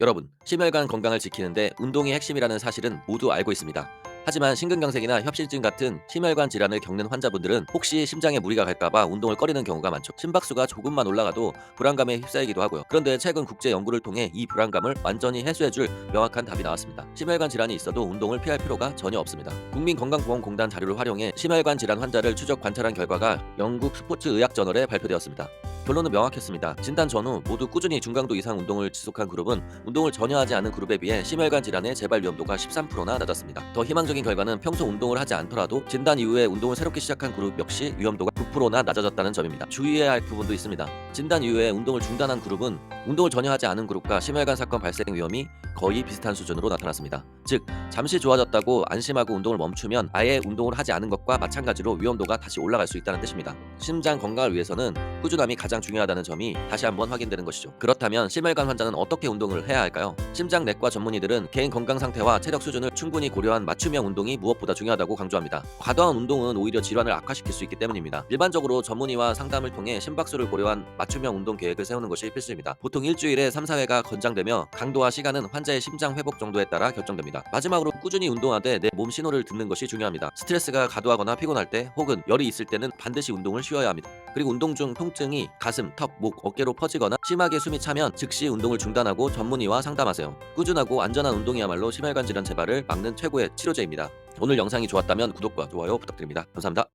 여러분, 심혈관 건강을 지키는데 운동이 핵심이라는 사실은 모두 알고 있습니다. 하지만 심근경색이나 협심증 같은 심혈관 질환을 겪는 환자분들은 혹시 심장에 무리가 갈까봐 운동을 꺼리는 경우가 많죠. 심박수가 조금만 올라가도 불안감에 휩싸이기도 하고요. 그런데 최근 국제 연구를 통해 이 불안감을 완전히 해소해줄 명확한 답이 나왔습니다. 심혈관 질환이 있어도 운동을 피할 필요가 전혀 없습니다. 국민건강보험공단 자료를 활용해 심혈관 질환 환자를 추적 관찰한 결과가 영국 스포츠 의학 저널에 발표되었습니다. 결론은 명확했습니다. 진단 전후 모두 꾸준히 중강도 이상 운동을 지속한 그룹은 운동을 전혀 하지 않은 그룹에 비해 심혈관 질환의 재발 위험도가 13%나 낮았습니다. 더 희망적인 결과는 평소 운동을 하지 않더라도 진단 이후에 운동을 새롭게 시작한 그룹 역시 위험도가 9%나 낮아졌다는 점입니다. 주의해야 할 부분도 있습니다. 진단 이후에 운동을 중단한 그룹은 운동을 전혀 하지 않은 그룹과 심혈관 사건 발생 위험이 거의 비슷한 수준으로 나타났습니다. 즉, 잠시 좋아졌다고 안심하고 운동을 멈추면 아예 운동을 하지 않은 것과 마찬가지로 위험도가 다시 올라갈 수 있다는 뜻입니다. 심장 건강을 위해서는 꾸준함이 가장 중요하다는 점이 다시 한번 확인되는 것이죠. 그렇다면 심혈관 환자는 어떻게 운동을 해야 할까요? 심장 내과 전문의들은 개인 건강 상태와 체력 수준을 충분히 고려한 맞춤형 운동이 무엇보다 중요하다고 강조합니다. 과도한 운동은 오히려 질환을 악화시킬 수 있기 때문입니다. 일반적으로 전문의와 상담을 통해 심박수를 고려한 맞춤형 운동 계획을 세우는 것이 필수입니다. 보통 일주일에 3, 4회가 권장되며 강도와 시간은 환자의 심장 회복 정도에 따라 결정됩니다. 마지막으로 꾸준히 운동하되 내 몸 신호를 듣는 것이 중요합니다. 스트레스가 과도하거나 피곤할 때 혹은 열이 있을 때는 반드시 운동을 쉬어야 합니다. 그리고 운동 중 통증이 가슴, 턱, 목, 어깨로 퍼지거나 심하게 숨이 차면 즉시 운동을 중단하고 전문의와 상담하세요. 꾸준하고 안전한 운동이야말로 심혈관 질환 재발을 막는 최고의 치료제입니다. 오늘 영상이 좋았다면 구독과 좋아요 부탁드립니다. 감사합니다.